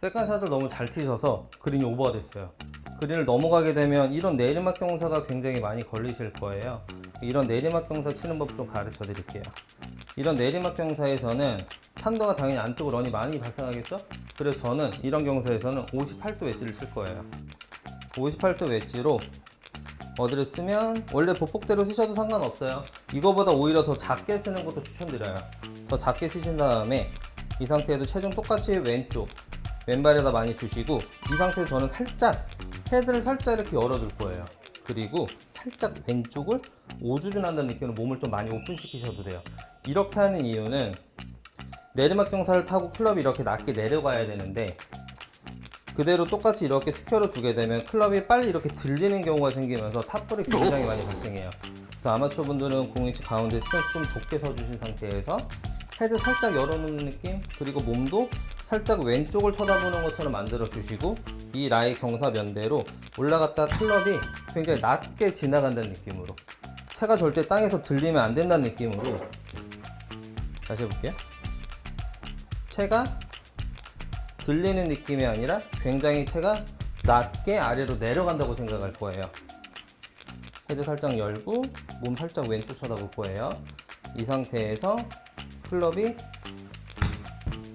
세컨샷을 너무 잘 치셔서 그린이 오버가 됐어요. 그린을 넘어가게 되면 이런 내리막 경사가 굉장히 많이 걸리실 거예요. 이런 내리막 경사 치는 법 좀 가르쳐 드릴게요. 이런 내리막 경사에서는 탄도가 당연히 안쪽으로 런이 많이 발생하겠죠? 그래서 저는 이런 경사에서는 58도 웨지를 칠 거예요. 58도 웨지로 어디를 쓰면 원래 보폭대로 쓰셔도 상관없어요. 이거보다 오히려 더 작게 쓰는 것도 추천드려요. 더 작게 쓰신 다음에 이 상태에도 체중 똑같이 왼쪽 왼발에다 많이 두시고 이 상태에서 저는 살짝 헤드를 살짝 이렇게 열어둘 거예요. 그리고 살짝 왼쪽을 오주준한다는 느낌으로 몸을 좀 많이 오픈시키셔도 돼요. 이렇게 하는 이유는 내리막 경사를 타고 클럽이 이렇게 낮게 내려가야 되는데 그대로 똑같이 이렇게 스퀘어로 두게 되면 클럽이 빨리 이렇게 들리는 경우가 생기면서 탑볼이 굉장히 많이 발생해요. 그래서 아마추어 분들은 공이치 가운데 스탠스 좀 좁게 서주신 상태에서 헤드 살짝 열어놓는 느낌 그리고 몸도 살짝 왼쪽을 쳐다보는 것처럼 만들어 주시고 이 라의 경사 면대로 올라갔다 클럽이 굉장히 낮게 지나간다는 느낌으로 채가 절대 땅에서 들리면 안 된다는 느낌으로 다시 해볼게요. 채가 들리는 느낌이 아니라 굉장히 채가 낮게 아래로 내려간다고 생각할 거예요. 헤드 살짝 열고 몸 살짝 왼쪽 쳐다볼 거예요. 이 상태에서 클럽이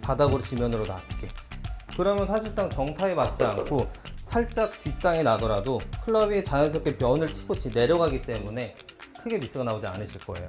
바닥으로 지면으로 낮게. 그러면 사실상 정타에 맞지 않고 살짝 뒷땅에 나더라도 클럽이 자연스럽게 면을 치고 지- 내려가기 때문에 크게 미스가 나오지 않으실 거예요.